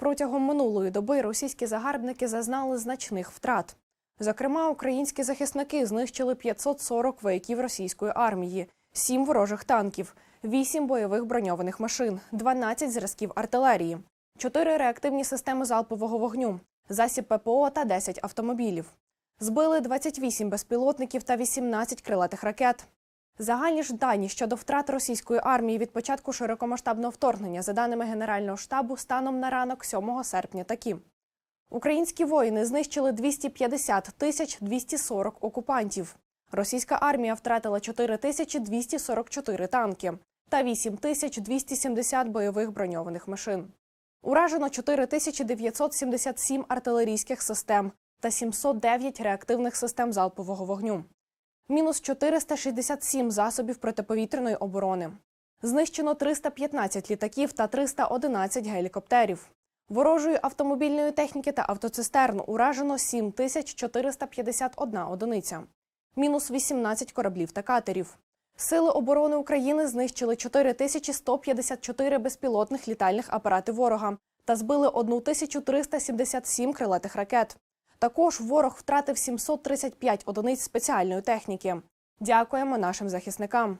Протягом минулої доби російські загарбники зазнали значних втрат. Зокрема, українські захисники знищили 540 вояків російської армії, 7 ворожих танків, 8 бойових броньованих машин, 12 зразків артилерії, 4 реактивні системи залпового вогню, засіб ППО та 10 автомобілів. Збили 28 безпілотників та 18 крилатих ракет. Загальні ж дані щодо втрат російської армії від початку широкомасштабного вторгнення, за даними Генерального штабу, станом на ранок 7 серпня такі. Українські воїни знищили 250 тисяч 240 окупантів. Російська армія втратила 4 тисячі 244 танки та 8 тисяч 270 бойових броньованих машин. Уражено 4 тисячі 977 артилерійських систем та 709 реактивних систем залпового вогню. Мінус 467 засобів протиповітряної оборони. Знищено 315 літаків та 311 гелікоптерів. Ворожої автомобільної техніки та автоцистерн уражено 7451 одиниця. Мінус 18 кораблів та катерів. Сили оборони України знищили 4154 безпілотних літальних апарати ворога та збили 1377 крилатих ракет. Також ворог втратив 735 одиниць спеціальної техніки. Дякуємо нашим захисникам.